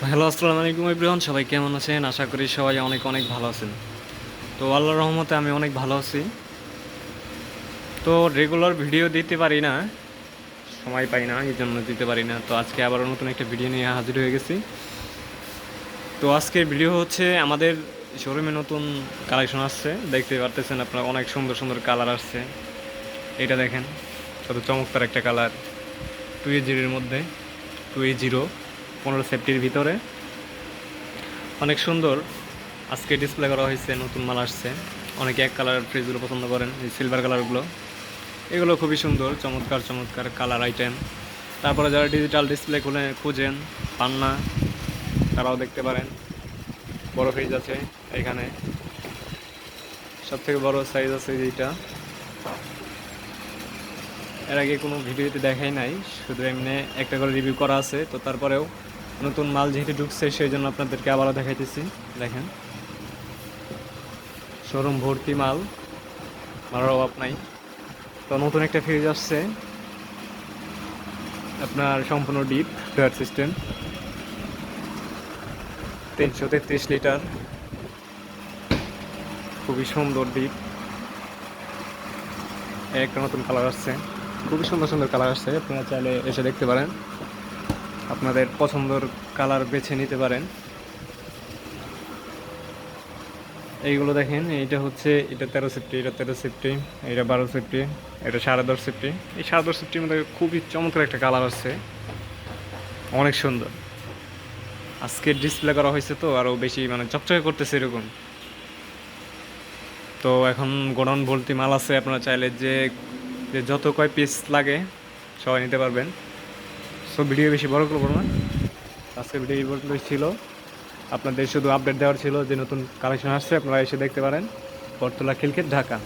Hello আসসালামু আলাইকুম ইব্রাহিম সবাই কেমন আছেন? আশা করি সবাই অনেক অনেক ভালো আছেন। তো, আল্লাহর রহমতে আমি অনেক ভালো আছি। তো রেগুলার ভিডিও দিতে পারি না। সময় পাই না এই জন্য দিতে পারি না। তো, আজকে আবারও নতুন একটা ভিডিও নিয়ে হাজির হয়ে গেছি। তো, আজকের ভিডিও হচ্ছে আমাদের শোরুমে নতুন কালেকশন আসছে। দেখতে পারতেছেন আপনারা, অনেক সুন্দর সুন্দর কালার আসছে। এটা দেখেন, কত চমৎকার একটা কালার টু এ জিরোর মধ্যে টু এ জিরো পনেরো সেফটির ভিতরে। অনেক সুন্দর। আজকে ডিসপ্লে করা হয়েছে, নতুন মাল আসছে। অনেকে এক কালার ফ্রিজগুলো পছন্দ করেন, এই সিলভার কালারগুলো এগুলো খুবই সুন্দর, চমৎকার চমৎকার কালার আইটেম তারপরে যারা ডিজিটাল ডিসপ্লে খুলে, খুঁজেন, পান না, তারাও দেখতে পারেন। বড় ফ্রিজ আছে এখানে। সব থেকে বড় সাইজ আছে যেটা এর আগে কোনো ভিডিওতে দেখাই নাই, শুধু এমনি একটা করে রিভিউ করা আছে। তো তারপরেও নতুন মাল যেহেতু ঢুকছে সেই জন্য আপনাদেরকে আবারও দেখাইতেছি। দেখেন। শোরুম ভর্তি মাল। মালার অভাব নাই। তো নতুন একটা ফ্রিজ আসছে। আপনার সম্পূর্ণ ডিপ ডয়ার সিস্টেম তিনশো তেত্রিশ লিটার। খুবই সুন্দর ডিপ একটা নতুন কালার আসছে। খুবই সুন্দর সুন্দর কালার আসছে। আপনারা চাইলে এসে দেখতে পারেন। আপনাদের পছন্দর কালার বেছে নিতে পারেন। এইগুলো দেখেন, এইটা হচ্ছে, এটা তেরো সেফটি, এটা তেরো সেফটি, এটা বারো সেফটি, এটা সাড়ে দশ সেফটি। এই সাড়ে দশ সেফটির মধ্যে খুবই চমৎকার একটা কালার আসছে অনেক সুন্দর। আজকে ডিসপ্লে করা হয়েছে তো আরও বেশি মানে চকচকে করতেছে এরকম। তো এখন গোডাউন ভর্তি মাল আছে, আপনারা চাইলে যে যত কয় পিস লাগে, সবাই নিতে পারবেন। সো ভিডিও বেশি বড় করব না। আজকে ভিডিও এই ছিল। আপনাদের শুধু আপডেট দেওয়ার ছিল যে নতুন কালেকশন আসছে, আপনারা এসে দেখতে পারেন। বরতলা খিলকেট ঢাকা।